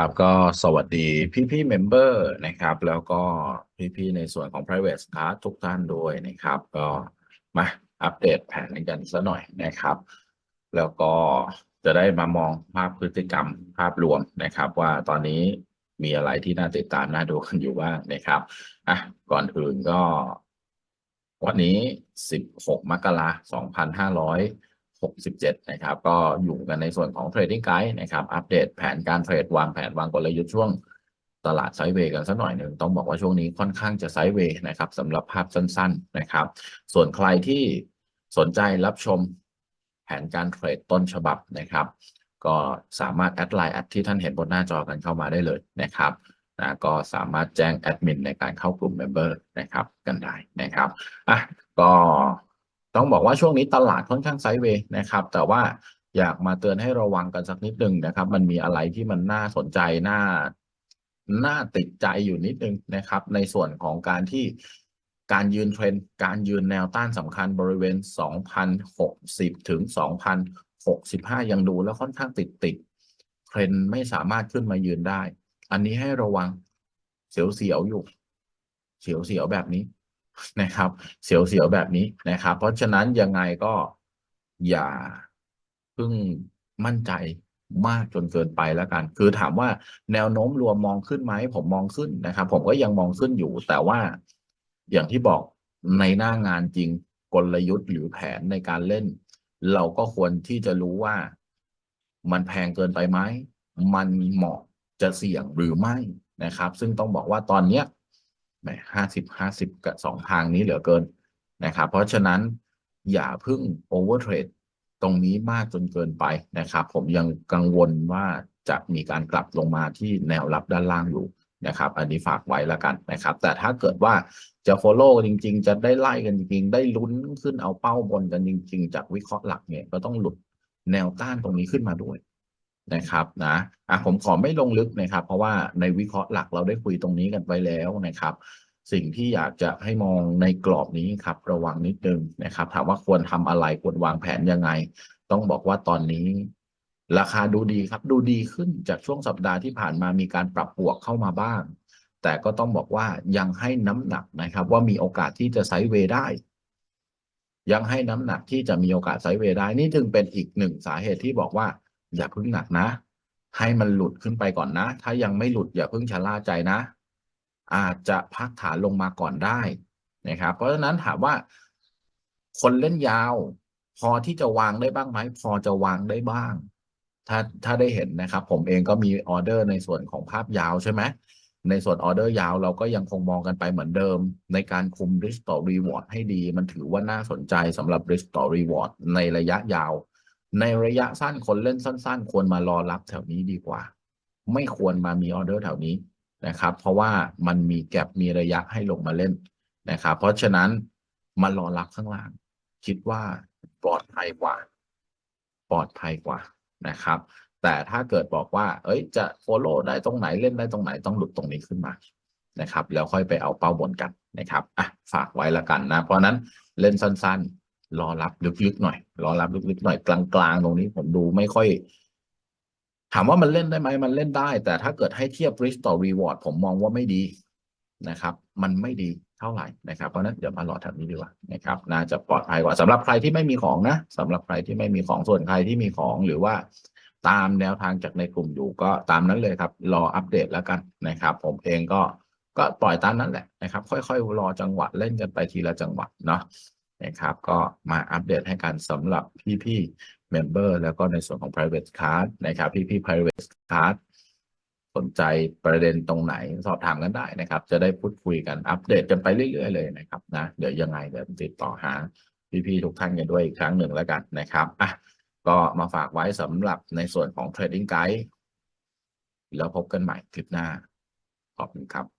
ครับก็สวัสดีพี่พี่เมมเบอร์นะครับ แล้วก็พี่พี่ในส่วนของ private card ทุกท่านด้วยนะครับ ก็มาอัปเดตแผนกันสักหน่อยนะครับ แล้วก็จะได้มามองภาพพฤติกรรมภาพรวมนะครับ ว่าตอนนี้มีอะไรที่น่าติดตามน่าดูกันอยู่บ้างนะครับอะก่อนอื่นก็ วันนี้ 16 มกราคม 2567 นะครับ ก็อยู่กันในส่วนของ Trading Guide นะครับ อัปเดตแผนการเทรดวางแผนวางกลยุทธ์ช่วงตลาดไซด์เวย์กันสักหน่อยหนึ่งต้องบอกว่าช่วงนี้ค่อนข้างจะไซด์เวย์นะครับสำหรับภาพสั้น ๆ นะครับ ส่วนใครที่สนใจรับชมแผนการเทรดต้นฉบับนะครับ ก็สามารถแอดไลน์แอดที่ท่านเห็นบนหน้าจอกันเข้ามาได้เลยนะครับนะก็สามารถแจ้งแอดมินในการเข้ากลุ่มเมมเบอร์นะครับ กันได้นะครับอะก็ ต้องบอกว่าช่วงนี้ตลาดค่อนข้างไซด์เวย์นะครับ แต่ว่าอยากมาเตือนให้ระวังกันสักนิดหนึ่งนะครับ มันมีอะไรที่มันน่าสนใจน่าน่าติดใจอยู่นิดนึงนะครับ ในส่วนของการที่การยืนเทรนด์การยืนแนวต้านสำคัญบริเวณ 2,060 ถึง 2,065 ยังดูแล้วค่อนข้างติดติดเทรนด์ไม่สามารถขึ้นมายืนได้ อันนี้ให้ระวังเสียวๆอยู่ เสียวๆแบบนี้ นะครับ เสียวๆแบบนี้นะครับ เพราะฉะนั้นยังไงก็อย่าเพิ่งมั่นใจมากจนเกินไปแล้วกัน คือถามว่าแนวโน้มรวมมองขึ้นไหมผมมองขึ้นนะครับ ผมก็ยังมองขึ้นอยู่ แต่ว่าอย่างที่บอกในหน้างานจริงกลยุทธ์หรือแผนในการเล่น เราก็ควรที่จะรู้ว่ามันแพงเกินไปไหม มันเหมาะจะเสี่ยงหรือไม่นะครับ ซึ่งต้องบอกว่าตอนเนี้ย ห้าสิบห้าสิบกับสองทางนี้เหลือเกินนะครับ เพราะฉะนั้นอย่าพิ่งโอเวอร์เทรดตรงนี้มากจนเกินไปนะครับ ผมยังกังวลว่าจะมีการกลับลงมาที่แนวรับด้านล่างอยู่นะครับ อันนี้ฝากไว้แล้วกันนะครับ แต่ถ้าเกิดว่าจะ follow จริง ๆ จะได้ไล่กันจริง ๆ ได้ลุ้นขึ้นเอาเป้าบนกันจริง ๆ จากวิเคราะห์หลักเนี่ยก็ต้องหลุดแนวต้านตรงนี้ขึ้นมาด้วย นะครับนะอะผมขอไม่ลงลึกนะครับ เพราะว่าในวิเคราะห์หลักเราได้คุยตรงนี้กันไปแล้วนะครับ สิ่งที่อยากจะให้มองในกรอบนี้ครับระวังนิดนึงนะครับ ถามว่าควรทำอะไรควรวางแผนยังไง ต้องบอกว่าตอนนี้ ราคาดูดีครับ ดูดีขึ้นจากช่วงสัปดาห์ที่ผ่านมามีการปรับบวกเข้ามาบ้าง แต่ก็ต้องบอกว่ายังให้น้ำหนักนะครับ ว่ามีโอกาสที่จะไซด์เวย์ได้ยังให้น้ำหนักที่จะมีโอกาสไซด์เวย์ได้นี่ถึงเป็นอีกหนึ่งสาเหตุที่บอกว่า อย่าเพิ่งหนักนะ ให้มันหลุดขึ้นไปก่อนนะ ถ้ายังไม่หลุดอย่าเพิ่งชะล่าใจนะ อาจจะพักฐานลงมาก่อนได้นะครับ เพราะฉะนั้นถามว่า คนเล่นยาว พอที่จะวางได้บ้างไหมพอจะวางได้บ้าง ถ้าถ้าได้เห็นนะครับ ผมเองก็มีออเดอร์ในส่วนของภาพยาวใช่ไหมในส่วนออเดอร์ยาวเราก็ยังคงมองกันไปเหมือนเดิม ในการคุม risk to reward ให้ดี มันถือว่าน่าสนใจสำหรับ risk to reward ในระยะยาว ในระยะสั้นคนเล่นสั้น ๆ ควรมารอรับแถวนี้ดีกว่า ไม่ควรมามีออเดอร์แถวนี้นะครับ เพราะว่ามันมีแก็บมีระยะให้ลงมาเล่นนะครับ เพราะฉะนั้นมารอรับข้างล่าง คิดว่าปลอดภัยกว่า ปลอดภัยกว่านะครับ แต่ถ้าเกิดบอกว่า เอ้ย จะ follow ได้ตรงไหนเล่นได้ตรงไหนต้องหลุดตรงนี้ขึ้นมานะครับ แล้วค่อยไปเอาเป้าบนกันนะครับอะฝากไว้ละกันนะ เพราะนั้นเล่นสั้น ๆ รอรับลึกๆหน่อยรอรับลึกๆหน่อยกลางๆ ตรงนี้ผมดูไม่ค่อย ถามว่ามันเล่นได้ไหมมันเล่นได้ แต่ถ้าเกิดให้เทียบ risk ต่อ reward ผมมองว่าไม่ดีนะครับ มันไม่ดีเท่าไหร่นะครับ เพราะนั้นเดี๋ยวมารอแถบนี้ดีกว่านะครับน่าจะปลอดภัยกว่าสำหรับใครที่ไม่มีของนะสำหรับใครที่ไม่มีของส่วนใครที่มีของหรือว่าตามแนวทางจากในกลุ่มอยู่ก็ตามนั้นเลยครับ รออัปเดตแล้วกันนะครับ ผมเองก็ก็ปล่อยตามนั้นแหละนะครับ ค่อยๆ รอจังหวะเล่นกันไปทีละจังหวะเนาะ นะครับ ก็มาอัปเดตให้กันสำหรับพี่ๆ Member แล้วก็ในส่วนของ private card นะครับ พี่ๆ private card สนใจประเด็นตรงไหนสอบถามกันได้นะครับ จะได้พูดคุยกันอัปเดตกันไปเรื่อยๆเลยนะครับนะเดี๋ยวยังไงเดี๋ยวติดต่อหาพี่ๆทุกท่านกันด้วยอีกครั้งหนึ่งแล้วกันนะครับอะก็มาฝากไว้สำหรับในส่วนของ trading guide แล้วพบกันใหม่คลิปหน้า ขอบคุณครับ